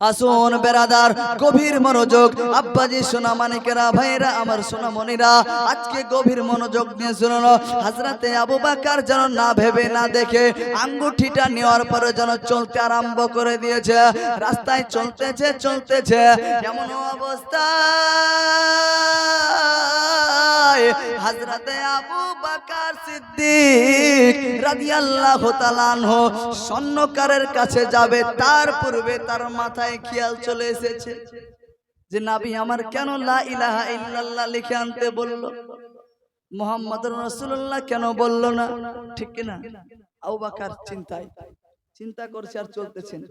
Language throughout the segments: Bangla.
আসুন বেরাদার গভীর মনোযোগ। আব্বাজি সোনা মানিকেরা ভাইরা আমার সোনা মনিরা আজকে গভীর মনোযোগ নিয়ে শুনুন। হাজরাতে আবু বাকার যেন না ভেবে না দেখে আঙ্গুঠিটা নেওয়ার পরে যেন চলতে আরম্ভ করে দিয়েছে। রাস্তায় চলতেছে চলতেছে এমন অবস্থা? হাজরাতে আবু বাকার সিদ্দিক রাদিয়াল্লাহু তাআলা স্বর্ণকারের কাছে যাবে তার পূর্বে তার মাথায় খেয়াল চলে এসেছে যে নাবি আমার কেন লা ইলাহা লিখে আনতে বলল? মোহাম্মদ রসুল্লাহ কেন বলল না? ঠিক কিনা? বাকার চিন্তায়, চিন্তা করছে আর চলতেছেন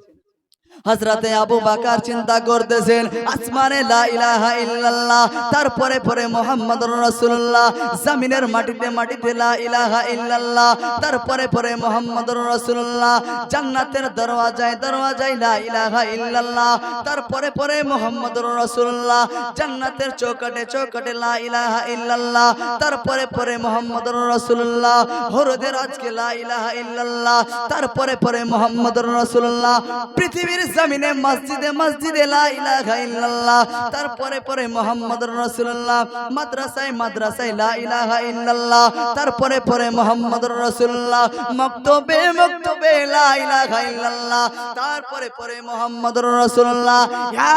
হজরতে আবু বাকার চিন্তা করতেছেন আসমানে লা ইলাহা ইল্লাল্লাহ। তারপরে পরে মোহাম্মদ রাসূলুল্লাহ জমিনের মাটিতে মাটিতে লা ইলাহা ইল্লাল্লাহ। তারপরে পরে মোহাম্মদ রাসূলুল্লাহ জান্নাতের দরওয়াজায় দরওয়াজায় লা ইলাহা ইল্লাল্লাহ। তারপরে পরে মোহাম্মদ রাসূলুল্লাহ জান্নাতের চৌকাটে চৌকাটে লা ইলাহা ইল্লাল্লাহ। তারপরে পরে মোহাম্মদ রাসূলুল্লাহ হরদের আজকে লা ইলাহা ইল্লাল্লাহ। তারপরে পরে মোহাম্মদ রাসূলুল্লাহ পৃথিবীর জমিনে মসজিদে মসজিদে তারপরে পরে মোহাম্মদ রাসূলুল্লাহ। মাদ্রাসায় মাদ্রাসায় লা ইল্লাল্লাহ। তারপরে পরে মোহাম্মদ রাসূলুল্লাহ। মক্তবে মক্তবে লা ইলাহা ইল্লাল্লাহ। তারপরে পরে মোহাম্মদ রাসূলুল্লাহ।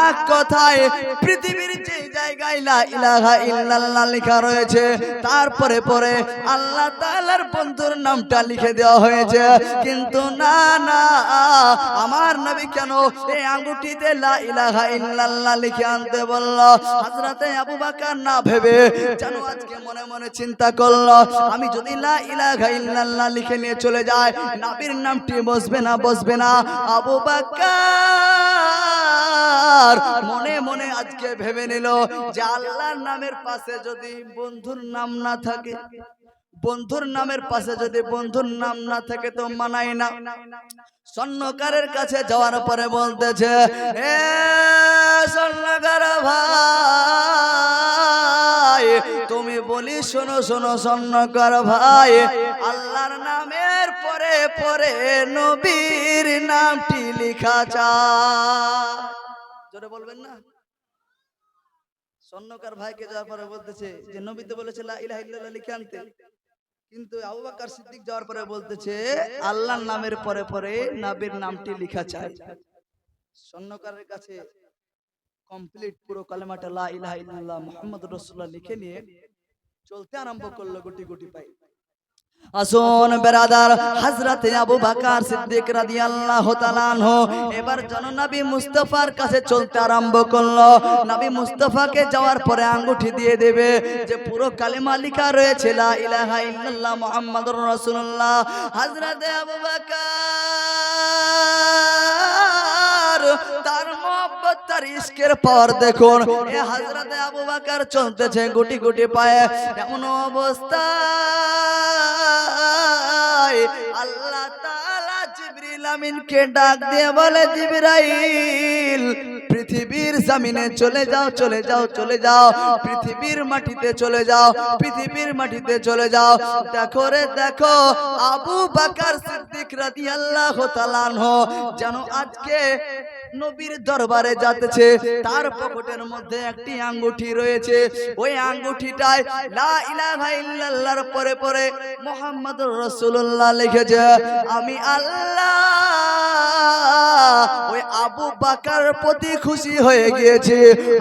এক কথায় পৃথিবীর যে জায়গায় লা ইলাহা ইল্লাল্লাহ লেখা রয়েছে, তারপরে পরে আল্লাহ তাআলার বন্ধুর নামটা লিখে দেওয়া হয়েছে। কিন্তু না না, আমার নবী কেন এই আঙ্গুটিতে লিখে আনতে বলল, হযরতে আবু বকর না ভেবে যেন আজকে মনে মনে চিন্তা করল, আমি যদি লা ইলাহা ইল্লাল্লাহ লিখে নিয়ে চলে যাই, নবীর নামটি বসবে না বসবে না। আবু বকর মনে মনে আজকে ভেবে নিল যে আল্লাহর নামের পাশে যদি বন্ধুর নাম না থাকে বন্ধুর নামের পাশে যদি বন্ধুর নাম না থাকে তো মানাই না। স্বর্ণকারের কাছে যাওয়ার পরে বলতেছে, এ স্বর্ণকার ভাই, তুমি বলি শোনো শোনো স্বর্ণকার ভাই, আল্লাহর নামের পরে পরে নবীর নামটি লিখা চায় জোরে বলবেন না? স্বর্ণকার ভাইকে যাওয়ার পরে বলতেছে যে নবীতে বলেছে লিখে আনতে। কিন্তু আবু বকর সিদ্দিক যাওয়ার পরে বলতেছে আল্লাহর নামের পরে পরে নাবির নামটি লেখা চাই স্বর্ণকারের কাছে কমপ্লিট পুরো কালেমাটা লা ইলাহা ইল্লাল্লাহ মুহাম্মদুর রাসূলুল্লাহ লিখে নিয়ে চলতে আরম্ভ করল গুটি গুটি পাই আসুন বেরাদার, হাজরাতে আবু বাকার সিদ্দিক রাদিয়াল্লাহু তাআলা আনহু। এবার জননবী মুস্তফার কাছে চলতে আরম্ভ করল। নবী মুস্তাফাকে যাওয়ার পরে আঙ্গুঠি দিয়ে দেবে যে পুরো কালেমা লেখা রয়েছে ইলাহা ইল্লাল্লাহ আবু বকর। তার মোহব্বত, তার ইস্কের পর দেখুন, এ হাজরাতে আবু বাকার চলতেছে গুটি গুটি পায়ে। এমন অবস্থা আল্লাহ তাআলা জিবরিল আমিনকে ডাক দিয়ে বলে, জিবরাইল জমিনে চলে যাও চলে যাও চলে যাও। পৃথিবীর মাটিতে চলে যাও, পৃথিবীর মাটিতে চলে যাও। দেখো রে, দেখো, আবু বাকার সিদ্দিক রাদিয়াল্লাহু তাআলা যেন আজকে নবীর দরবারে যাচ্ছে। তার পকেটের মধ্যে একটি আঙ্গুঠি রয়েছে। ওই আঙ্গুঠিটায় লা ইলাহা ইল্লাল্লাহর পরে পরে মুহাম্মাদুর রাসূলুল্লাহ লিখেছে, আমি আল্লাহ। ওই আবু বাকার প্রতি খুশি হয়ে গিয়েছে।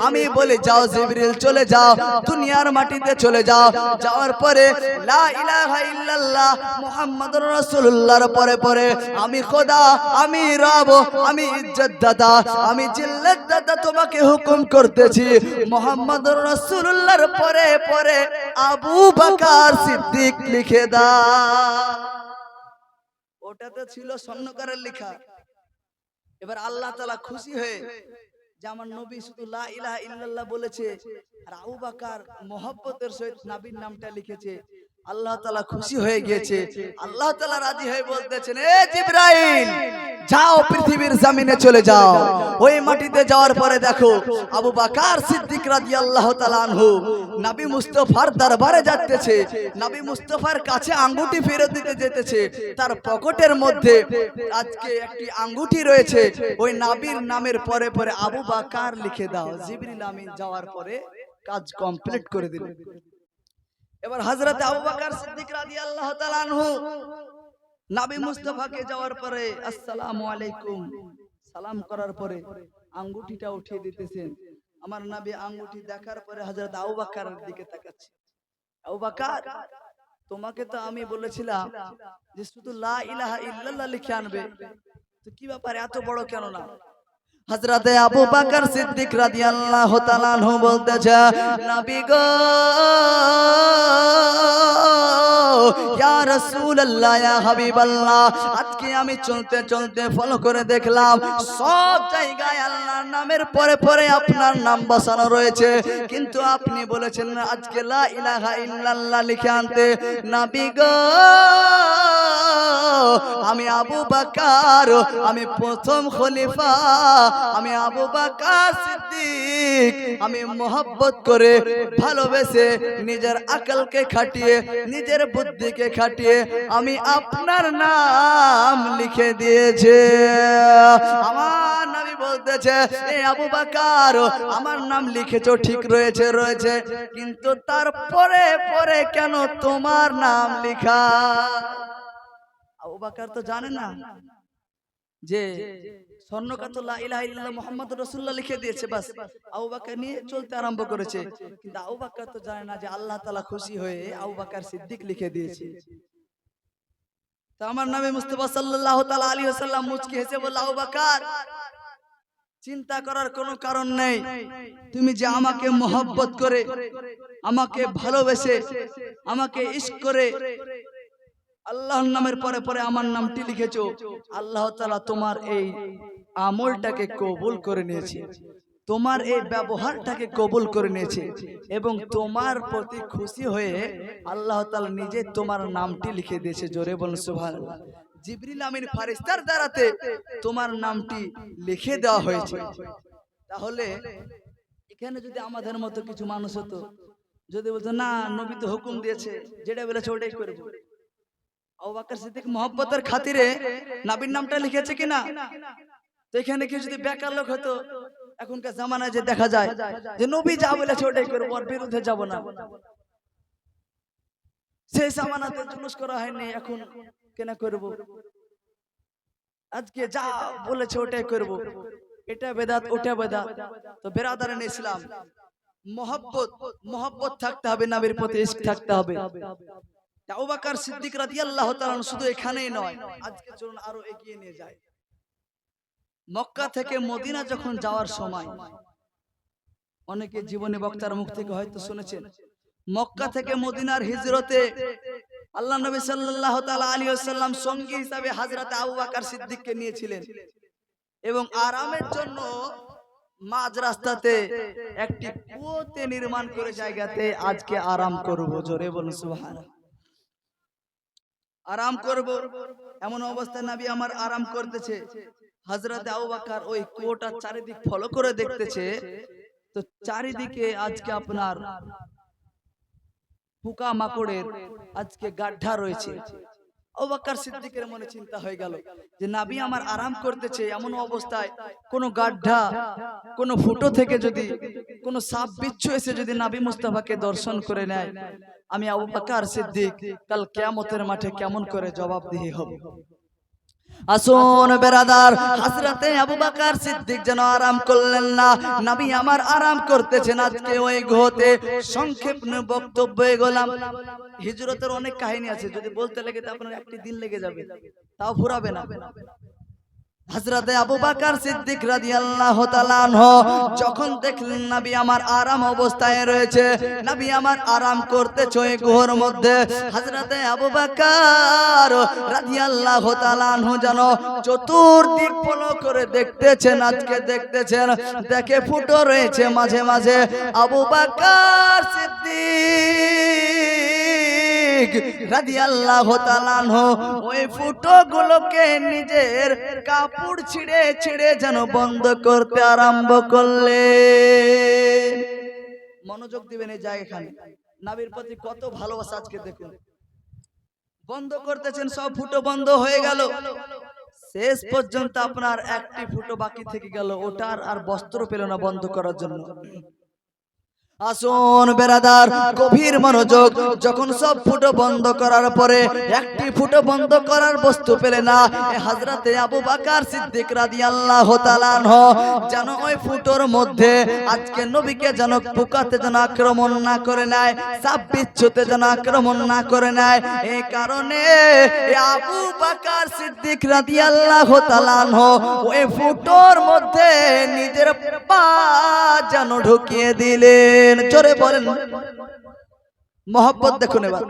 আমি বলে, যাও জিবরিল, চলে যাও। দুনিয়ার মাটিতে চলে যাও। যাওয়ার পরে লা ইলাহা ইল্লাল্লাহ মুহাম্মাদুর রাসূলুল্লাহর পরে পরে, আমি খোদা, আমি রব, আমি ইজ্জত দাদা, আমি জিল্লাত দাদা তোমাকে হুকুম করতেছি। মুহাম্মাদুর রাসূলুল্লাহর পরে পরে আবু বকর সিদ্দিক লিখে দাও। ওটাতে ছিল স্বর্ণকারের লেখা। এবার আল্লাহ তালা খুশি হয়ে যে আমার নবী শুধু লা ইলাহা ইল্লাল্লাহ বলেছে, আর আবু বাকার মহব্বতের সহিত নাবির নামটা লিখেছে। আল্লাহ তালা খুশি হয়ে গিয়েছে। আল্লাহ তালা রাজি হয়ে বলতেছেন এ জিব্রাইল যাও পৃথিবীর জামিনে চলে যাও। ওই মাটিতে যাওয়ার পরে দেখো আবু বাকার সিদ্দিক রাজি আল্লাহ আনহু নবী মুস্তফার দরবারে যাচ্ছে নবী মুস্তফার কাছে আঙ্গুটি ফেরত দিতে যেতেছে তার পকেটের মধ্যে আজকে একটি আঙ্গুটি রয়েছে। ওই নাবির নামের পরে পরে আবু বাকার লিখে দাও। জিবরিল আমিন যাওয়ার পরে কাজ কমপ্লিট করে দিল। এবার হযরত আবু বকর সিদ্দিক রাদিয়াল্লাহু তাআলা আনহু নবী মুস্তাফাকে যাওয়ার পরে আসসালামু আলাইকুম। সালাম করার পরে আঙ্গুটিটা উঠিয়ে দিতেছেন। আমার নবী আঙ্গুটি দেখার পরে হযরত আবু বকরের দিকে তাকাচ্ছে। আবু বকর তোমাকে তো আমি বলেছিলাম যে শুধু লা ইলাহা ইল্লাল্লাহ লিখে আনবে। তো কি ব্যাপার এত বড় কেন না? হযরতে আবু বকর সিদ্দিক রাদিয়াল্লাহু তাআলা আনহু বলতেছে নবী গো ইয়া আজকে আমি চলতে চলতে ফলো করে দেখলাম, সব জায়গায় আল্লাহর নামের পরে পরে আপনার নাম বসানো রয়েছে। কিন্তু আপনি বলেছেন, আজকে লা ইলাহা ইল্লাল্লাহ লিখে আনতে। নবী গো, আমি আবু বাকার, আমি প্রথম খলিফা, আমি আবু বাকার সিদ্দিক। আমি মোহব্বত করে ভালোবেসে নিজের আকলকে খাটিয়ে, নিজের বুদ্ধিকে খাটিয়ে আমি আপনার নাম লিখে দিয়েছে। আমার নবী বলতেছে এ আবু বাকার আমার নাম লিখেছো ঠিক রয়েছে রয়েছে। কিন্তু তারপরে পরে কেন তোমার নাম লিখা? আবু বাকার তো জানে না যে রাসূলুল্লাহ লিখে দিয়েছে বাস। আবু বাকার নিয়ে চলতে আরম্ভ করেছে। কিন্তু আবু তো জানে না যে আল্লাহ তাআলা খুশি হয়ে আবু বাকার সিদ্দিক লিখে দিয়েছে। তো আমার নামে মুস্তফা সাল্লাল্লাহু তাআলা আলাইহি ওয়াসাল্লাম মুচকি হেসে বলল, আবু বাকার, চিন্তা করার কোনো কারণ নেই। তুমি যে আমাকে মোহব্বত করে, আমাকে ভালোবেসে, আমাকে ইশক করে, আল্লাহর নামের পরে পরে আমার নামটি লিখেছো, আল্লাহ তাআলা তোমার এই আমলটাকে কবুল করে নিয়েছে। তোমার এই ব্যবহারটাকে কবুল করে নিয়েছে এবং তোমার প্রতি খুশি হয়ে আল্লাহ তাআলা নিজে তোমার নামটি লিখে দিয়েছে জোরে বলুন সুবহানাল্লাহ জিবরিল আমিন ফারিস্তার দ্বারাতে তোমার নামটি লিখে দেওয়া হয়েছে। তাহলে এখানে যদি আমাদের মতো কিছু মানুষ হতো যদি বলতো না নবী তো হুকুম দিয়েছে যেটা বলেছে ওটাই করব আবু সিদ্দিক মহব্বতের খাতিরে নবীর নামটা লিখেছে কিনা? তো এখানে কেউ যদি বেকার লোক হতো এখনকার জামানায় যে দেখা যায় যে নবী যা বলেছে ওটাই করব, ওর বিরুদ্ধে যাব না। সেই জামানাতে জুলুস করা হয়নি, এখন কেন করব? আজকে যা বলেছে ওটাই করব। এটা বেদাত, ওটা বেদাত। তো বেরাদারেন ইসলাম, মহব্বত মহব্বত থাকতে হবে, নবীর প্রতি ইশক থাকতে হবে। আবু বকর সিদ্দিক রাদিয়াল্লাহু তাআলা শুধু এখানেই নয়, আজকে চলুন আরও এগিয়ে নিয়ে যায় মক্কা থেকে মদিনা যখন যাওয়ার সময় অনেকে জীবনে বক্তার মুখ থেকে হয়তো শুনেছেন মক্কা থেকে মদিনার হিজরতে আল্লাহ নবী সাল্লাল্লাহু তাআলা আলাইহি ওয়াসাল্লাম সঙ্গী হিসাবে হযরত আবু বকর সিদ্দিককে নিয়েছিলেন। এবং আরামের জন্য মাঝ রাস্তাতে একটি কুয়োতে নির্মাণ করে জায়গাতে আজকে আরাম করব জোরে বলুন সুবহানাল্লাহ। আরাম করব। এমন অবস্থায় নবী আমার আরাম করতেছে। হযরত আবু বকর ওই কুয়োটা চারিদিক ফলো করে দেখতেছে। তো চারিদিকে আজকে আপনার পোকা মাকড়ের আজকে গাড্ঢা রয়েছে। অবাক্কার সিদ্দিকের মনে চিন্তা হয়ে গেল যে নাবি আমার আরাম করতেছে এমন অবস্থায় কোন গাড্ঢা কোন ফুটো থেকে যদি কোন সাপ বিচ্ছু এসে যদি নাবি মুস্তাফাকে দর্শন করে নেয় আমি আবু বাকার সিদ্দিক কাল কেয়ামতের মাঠে কেমন করে জবাবদিহি হব? আসুন বেরাদার হাজরাতে আবু বাকার সিদ্দিক যেন আরাম করলেন না। নবী আমার আরাম করতেছেন আজকে ওই ঘোতে সংক্ষেপ বক্তব্য গোলাম। হিজরতের অনেক কাহিনী আছে। যদি বলতে লাগে তো আপনার একটি দিন লেগে যাবে। তাও ফুরাবে না। হযরতে আবু বকর সিদ্দিক তাআলা আনহু যখন দেখলেন নবী আমার আরাম অবস্থায় রয়েছে, নবী আমার আরাম করতেছে ওই গুহর মধ্যে, হযরতে আবু বকর তাআলা আনহু যেন চতুর্দিক ফলো করে দেখতেছেন, আজকে দেখতেছেন, দেখে ফুটো রয়েছে মাঝে মাঝে, আবু বকর সিদ্দিক রাদিয়াল্লাহু তাআলা ওই ফুটো গুলোকে নিজের কাপড় ছিঁড়ে ছিঁড়ে যেন বন্ধ করতে আরম্ভ করলে। মনোযোগ দিবেন এই জায়গাখানে নাবির প্রতি কত ভালোবাসা আজকে দেখুন। বন্ধ করতেছেন, সব ফুটো বন্ধ হয়ে গেল। শেষ পর্যন্ত আপনার একটি ফুটো বাকি থেকে গেল। ওটার আর বস্ত্র পেল না বন্ধ করার জন্য। আসুন বেরাদার, গভীর মনোযোগ, যখন সব ফুটো বন্ধ করার পরে একটি ফুটো বন্ধ করার বস্তু পেলে না হাজরাতে আবু বাকার সিদ্দিক রাদিয়াল্লাহু তাআলা আনহু, যেন ওই ফুটোর মধ্যে আজকে নবীকে যেন পোকাতে যেন আক্রমণ না করে নেয় সাপ বিচ্ছুতে যেন আক্রমণ না করে নেয় এই কারণে আবু বাকার সিদ্দিক রাদিয়াল্লাহু তাআলা আনহু, ওই ফুটোর মধ্যে নিজের পা যেন ঢুকিয়ে দিলেন জোরে বলেন। মোহব্বত দেখুন এবার।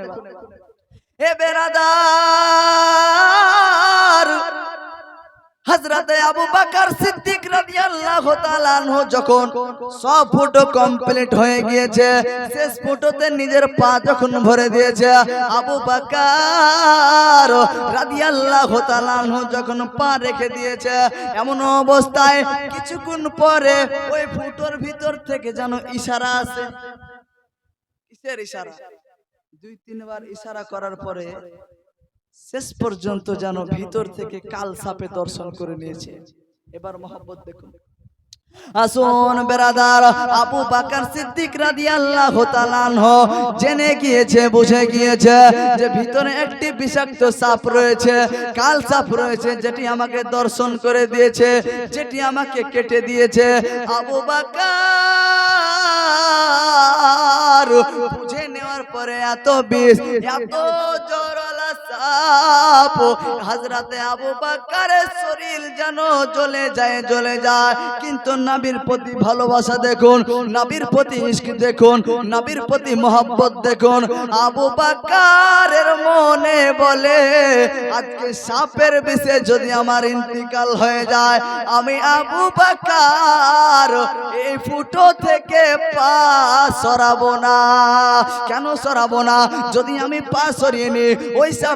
এ বেরাদার হযরতে আবু বকর সিদ্দিক রাদিয়াল্লাহু তাআলা আনহু যখন সব ফটো কমপ্লিট হয়ে গিয়েছে, শেষ ফটোতে নিজের পা যখন ভরে দিয়েছে, আবু বকর রাদিয়াল্লাহু তাআলা আনহু যখন পা রেখে দিয়েছে, এমন অবস্থায় কিছুক্ষণ পরে ওই ফটোর ভিতর থেকে যেন ইশারা আসে। কিসের ইশারা? দুই, তিনবার ইশারা করার পরে শেষ পর্যন্ত যেন ভিতর থেকে কাল সাপে দর্শন করে নিয়েছে। এবার মোহাম্মত দেখুন। আসুন বেরাদার আবু বাকার সিদ্দিক রাদিয়াল্লাহু তাআলা জেনে গিয়েছে বুঝে গিয়েছে যে ভিতরে একটি বিষাক্ত সাপ রয়েছে কাল সাপ রয়েছে যেটি আমাকে দর্শন করে দিয়েছে যেটি আমাকে কেটে দিয়েছে আবু বাকার। বুঝে নেওয়ার পরে এত বিষ এত সাপ হযরতে আবু বাকারের শরীর যেন জ্বলে যায় জ্বলে যায়। কিন্তু নবীর প্রতি ভালোবাসা দেখুন, নবীর প্রতি ইশক দেখুন, নবীর প্রতি মোহব্বত দেখুন। আবু বাকারের মনে বলে, আজকে সাপের বিষে যদি আমার ইন্তিকাল হয়ে যায়, আমি আবু বাকার এই ফুটো থেকে পা সরাবো না। কেন সরাবো না? যদি আমি পা সরিয়ে নি ওই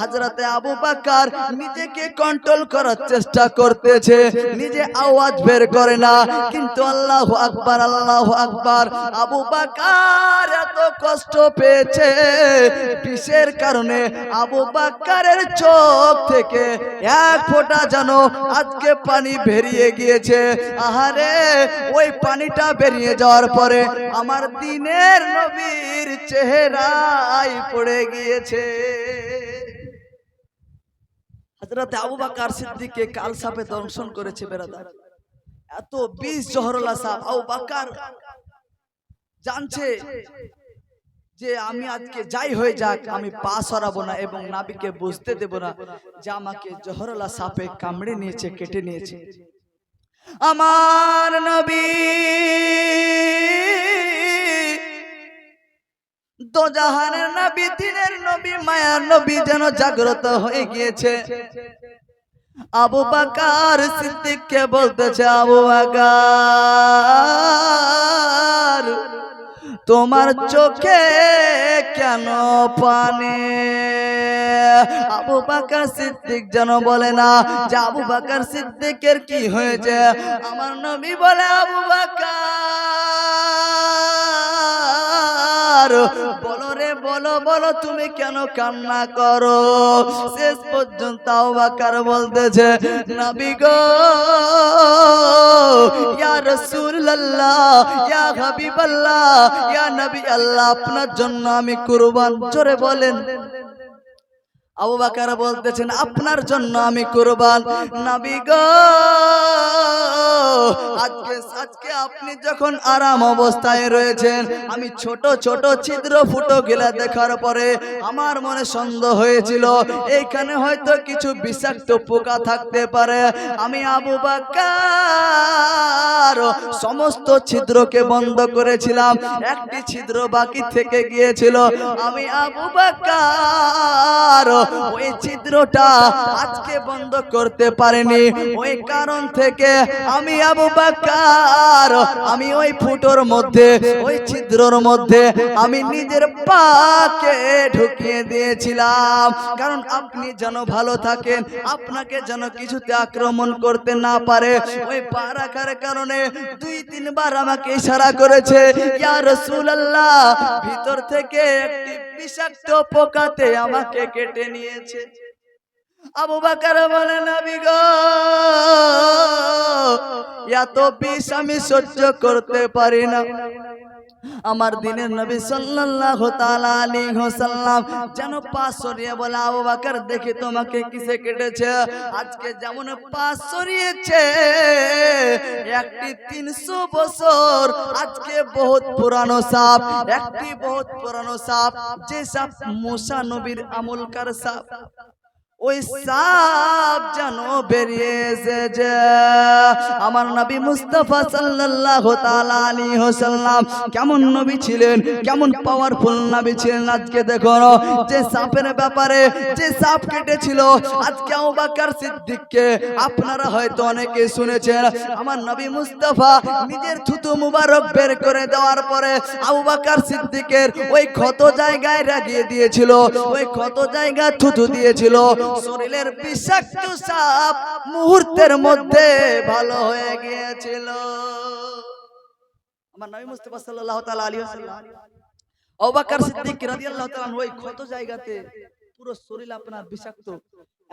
হাজরাতে আবু বাকার নিজেকে কন্ট্রোল করার চেষ্টা করতেছে, নিজে আওয়াজ বের করে না, কিন্তু আল্লাহ আকবার আল্লাহ আকবার, আবু বাকার এত কষ্ট পেয়েছে, বিষের কারণে আবু বাকারের চোখ থেকে এক ফোঁটা যেন আজকে পানি বেরিয়ে গিয়েছে। আহারে, ওই পানিটা বেরিয়ে যাওয়ার পরে আমার দিনের নবীর চেহারায় পড়ে গিয়েছে। হযরত আবু বকর সিদ্দিককে কাল সাপে দংশন করেছে বেরাদার। এত বিষ জহরলা সাপ। আবু বকর জানছে যে আমি আজকে যাই হয়ে যাক, আমি পা সরাবো না এবং নাবিকে বুঝতে দেব না যে আমাকে জহরলা সাপে কামড়ে নিয়েছে, কেটে নিয়েছে। আমার নবী দোজাহানের নবী, দিনের নবী, মায়ার নবী যেন জাগ্রত হয়ে গিয়েছে। আবু বাকার সিদ্দিককে বলতেছে, আবু বাকার, তোমার চোখে কেন পানে? আবু বাকার সিদ্দিক যেন বলে, না, যে আবু বাকার সিদ্দিকের কি হয়েছে? আমার নবী বলে, আবু বাকার বলো বলো, তুমি কেন কান্না করো? শেষ পর্যন্ত আবু বাকার বলতেছে, নাবি গো, ইয়া রাসূলুল্লাহ, ইয়া হাবিবাল্লাহ, ইয়া নবী আল্লাহ, আপনার জন্য আমি কুরবান। জোরে বলেন। আবু বাকার বলতেছেন আপনার জন্য আমি কুরবান। নবী গো আজকে আজকে আপনি যখন আরাম অবস্থায় রয়েছেন আমি ছোট ছোট ছিদ্র ফুটো গেলা দেখার পরে আমার মনে সন্দেহ হয়েছিল এইখানে হয়তো কিছু বিষাক্ত পোকা থাকতে পারে। আমি আবু বাকার সমস্ত ছিদ্রকে বন্ধ করেছিলাম একটি ছিদ্র বাকি থেকে গিয়েছিল। আমি আবু বাকার ওই ছিদ্রটা আজকে বন্ধ করতে পারিনি। ওই কারণ থেকে আমি আবু বাকার আমি ওই ফুটোর মধ্যে, ওই ছিদ্রর মধ্যে আমি নিজের পাকে ঢুকিয়ে দিয়েছিলাম। কারণ আপনি যেন ভালো থাকেন, আপনাকে যেন কিছুতে আক্রমণ করতে না পারে, ওই পা রাখার কারণে দুই, তিনবার আমাকে ইশারা করেছে, ইয়া রাসূলুল্লাহ, ভিতর থেকে একটি বিষাক্ত পোকাতে আমাকে কেটে নিয়েছে। আবু বাকার বলে, নবী গো, এত বিষ আমি সহ্য করতে পারি না। আমার দিনের নবী সাল্লাল্লাহু তাআলা আলাইহি ওয়াসাল্লাম যেন পা সরিয়ে বলে, আবু বকর, দেখি তোমাকে কিসে কেটেছে? আজকে যেমন পা সরিয়েছে, একটি 300 বছর, আজকে বহুত পুরানো সাপ, একটি বহুত পুরানো সাপ, যে সাপ মুসা নবীর আমলকার সাপ? ওই সাপ যেন বেরিয়ে এসেছে আমার নবী মুস্তাফা সাল্লাল্লাহু তাআলা আলাইহি ওয়াসাল্লাম কেমন নবী ছিলেন? কেমন পাওয়ারফুল নবী ছিলেন? আজকে দেখো যে সাপের ব্যাপারে যে সাপ কেটেছিল আজকে বকর সিদ্দিককে আপনারা হয়তো অনেকে শুনেছেন আমার নবী মুস্তাফা নিজের থুতু মুবারক বের করে দেওয়ার পরে আবু বকর সিদ্দিকের ওই ক্ষত জায়গায় লাগিয়ে দিয়েছিল ওই ক্ষত জায়গায় থুতু দিয়েছিল শরীরের বিষাক্ত সাপ মুহূর্তের মধ্যে ভালো হয়ে গিয়েছিল। আমার নবী মুস্তাফা সাল্লাল্লাহু তাআলা আলাইহি ওয়াসাল্লাম, আবু বকর সিদ্দিক রাদিয়াল্লাহু তাআলা ওই ক্ষত জায়গাতে পুরো শরীর আপনার বিষাক্ত।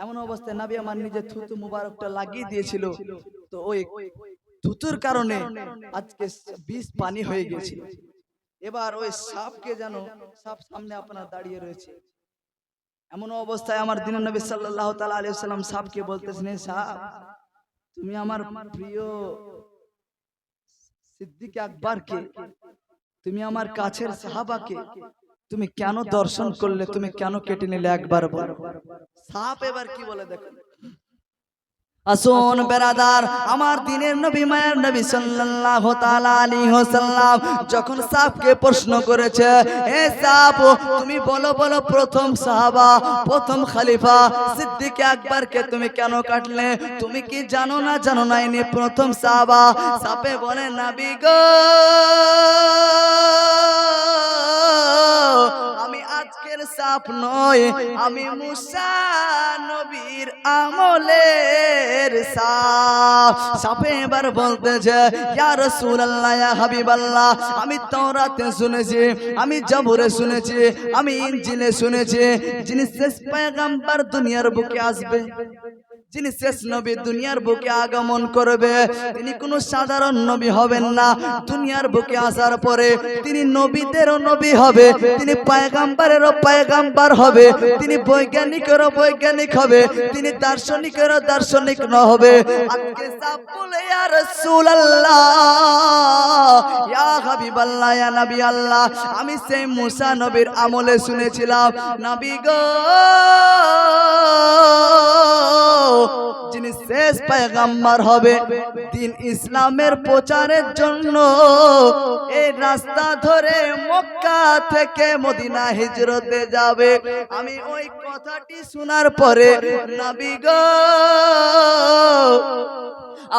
এমন অবস্থায় নবী আমার নিজে থুতু মুবারকটা লাগিয়ে দিয়েছিল। তো ওই থুতুর কারণে আজকে বিষ পানি হয়ে গিয়েছিল। এবার ওই সাপকে যেন সাপ সামনে আপনার দাঁড়িয়ে রয়েছে। এমন অবস্থায় আমার দিন নবী সাল্লাহ আলাইহি সাল্লাম সাহকে বলতেছেন সাহ, তুমি আমার প্রিয় সিদ্দিক আকবরকে, তুমি আমার কাছের সাহাবাকে, তুমি কেন দর্শন করলে, তুমি কেন কেটে নিলে একবার বলো। সাপ এবার কি বলে দেখো? আসুন বেরাদার, আমার দিনের নবী মায়ের নবী সাল্লাল্লাহু তাআলা আলাইহি ওয়াসাল্লাম যখন সাপকে প্রশ্ন করেছে হে সাপ তুমি বলো বলো, প্রথম সাহাবা, প্রথম খলিফা সিদ্দিক আকবরকে তুমি কেন কাটলে? তুমি কি জানো না জানো না ইনি প্রথম সাহাবা? সাপে বলে, নবী গো। সাপ নয়, আমি মুসা নবীর আমলের সাপ। এবার বলতেছে, ইয়া রাসূলুল্লাহ, ইয়া হাবিবাল্লাহ, আমি তাওরাতে শুনেছি, আমি জবরে শুনেছি, আমি ইঞ্জিনে শুনেছি, যিনি শেষ পয়গম্বর দুনিয়ার বুকে আসবে। যিনি শেষ নবী দুনিয়ার বুকে আগমন করবে। তিনি কোনো সাধারণ নবী হবেন না। দুনিয়ার বুকে আসার পরে তিনি নবীদেরও নবী হবে। তিনি পায়গাম্বারেরও পায়গাম্বার হবে। তিনি বৈজ্ঞানিকেরও বৈজ্ঞানিক হবে। তিনি দার্শনিকেরও দার্শনিক ন হবে আজকে সাপ বলে ইয়া রাসূলুল্লাহ। ইয়া হাবিবাল্লাহ ইয়া নবী আল্লাহ আমি সেই মুসা নবীর আমলে শুনেছিলাম। নবী গো! যিনি শেষ পায়গাম্বার হবে, দিন ইসলামের প্রচারের জন্য এই রাস্তা ধরে মক্কা থেকে মদিনা হিজরতে যাবে। আমি ওই কথাটি শোনার পরে, নবী গো,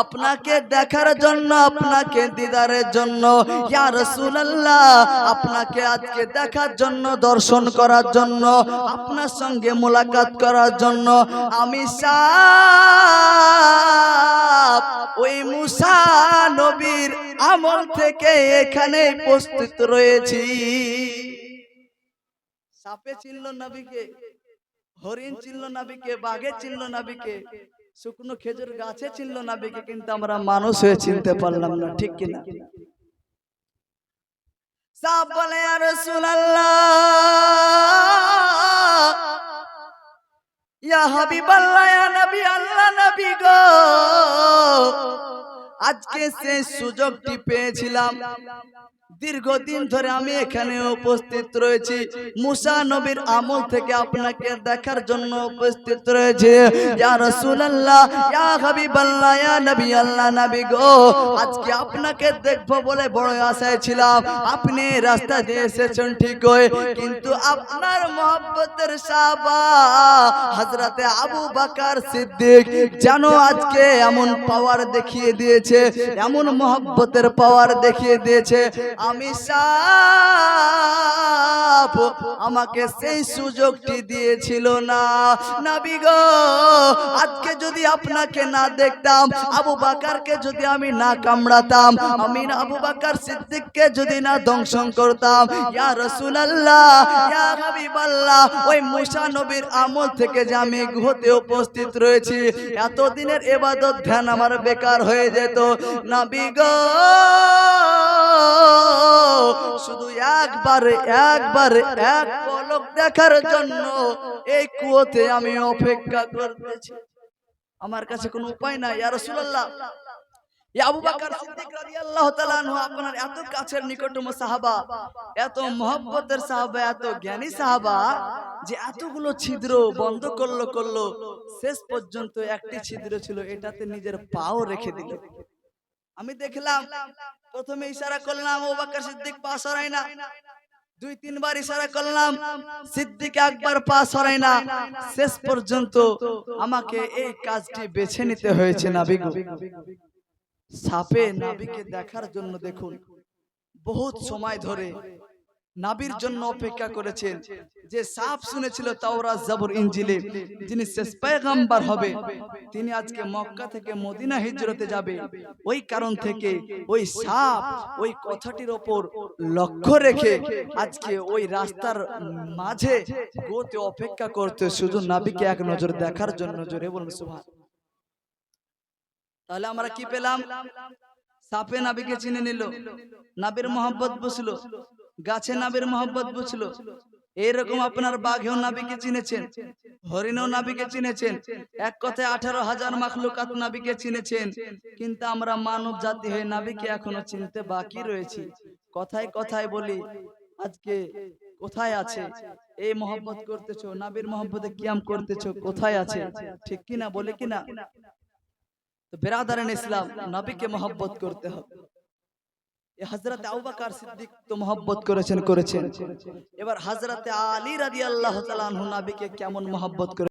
আপনাকে দেখার জন্য, আপনাকে দিদারের জন্য আপনাকে আজকে দেখার জন্য, দর্শন করার জন্য, আপনার সঙ্গে মোলাকাত করার জন্য, আমি সাপ ওই মুসা নবীর আমল থেকে এখানে উপস্থিত রয়েছি। সাপে চিনল নবীকে, হরিণ চিনল নাবিকে, বাঘে চিনল নাবিকে, শুকনো খেজুর গাছে চিনল নাবিকে, কিন্তু আমরা মানুষ হয়ে চিনতে পারলাম না, ঠিক কিনা? সাপ বলে আর ইয়া হাবিবাল্লাহ ইয়া নবী আল্লাহ নবী গো। আজকে সেই সুযোগটি পেয়েছিলাম। দীর্ঘদিন ধরে আমি এখানে উপস্থিত রয়েছি। মুসা নবীর আমল থেকে আপনাকে দেখার জন্য উপস্থিত রয়েছে। ইয়া রাসূলুল্লাহ ইয়া হাবিবাল্লাহ ইয়া নবী আল্লাহ নবী গো। আজকে আপনাকে দেখব বলে বড় আশায় ছিলাম। আপনি রাস্তা দিয়ে এসেছেন ঠিকই কিন্তু আপনার মহব্বতের সাহাবা হযরতে আবু বকর সিদ্দিক জানো আজকে এমন পাওয়ার দেখিয়ে দিয়েছে এমন মহব্বতের পাওয়ার দেখিয়ে দিয়েছে। আমি সাপ আমাকে সেই সুযোগটি দিয়েছিল না। নবী গো, আজকে যদি আপনাকে না দেখতাম, আবু বাকারকে যদি আমি না কামড়াতাম আমি না আবু বাকার সিদ্দিককে যদি না দংশন করতাম, ইয়া রাসূলুল্লাহ, ইয়া হাবিবাল্লাহ, ওই মুসা নবীর আমল থেকে যে আমি গুহতে উপস্থিত রয়েছি, এতদিনের এবাদত ধ্যান আমার বেকার হয়ে যেত। নবী গো শুধু একবার একবার, এক পলক দেখার জন্য এই কুয়োতে আমি অপেক্ষা করতেছি। আমার কাছে কোনো উপায় নাই আর আনহু, আপনার এত কাছের সাহাবা, এত সাহাবা, এত জ্ঞানী সাহাবা যে এতগুলো ছিদ্র বন্ধ করল করল, শেষ পর্যন্ত একটি ছিদ্র ছিল, এটাতে নিজের পাও রেখে দিল। আমি দেখলাম, প্রথমে ইশারা করলাম ও বাক্কা সিদ্দিক পা সরাই না। দুই, তিনবার ইশারা করলাম, সিদ্দিক একবার পা সরাই না। শেষ পর্যন্ত আমাকে এই কাজটি বেছে নিতে হয়েছে নাবিগো সাপে নাবিকে দেখার জন্য দেখুন, বহুত সময় ধরে নাবির জন্য অপেক্ষা করেছেন। যে সাপ শুনেছিল তাওরা জাবর ইঞ্জিলে যিনি শেষ পয়গাম্বার হবে। তিনি আজকে মক্কা থেকে মদিনা হিজরতে যাবে। ওই কারণ থেকে ওই সাপ ওই কথাটির ওপর লক্ষ্য রেখে আজকে ওই রাস্তার মাঝে গোতে অপেক্ষা করতে শুধু নাবিকে এক নজর দেখার জন্য জোরে বলুন সুভাষ তাহলে আমরা কি পেলাম? সাপে নাবিকে চিনে নিল। নাবির মোহাম্মত বুঝলো। গাছে নাবির মোহাম্মত বুঝলো। এইরকম আপনার বাঘেও নাবিকে চিনেছেন। হরিণও নাবিকে চিনেছেন। এক কথায় আঠারো হাজার মাখলুকাত নাবিকে চিনেছেন। কিন্তু আমরা মানব জাতি হয়ে নাবিকে এখনও চিনতে বাকি রয়েছি। কথায় কথায় বলি আজকে কোথায় আছে? এই মহব্বত করতেছো? নাবির মহব্বতে কিয়াম করতেছো? কোথায় আছে? ঠিক কিনা? বলে কিনা? তো বেরাদারান ইসলাম নবীকে মহব্বত করতে হবে। হজরত আবুবাকার সিদ্দিক তো মহব্বত করেছেন করেছেন। এবার হজরত আলী রাজি আল্লাহ নবীকে কেমন মহব্বত করে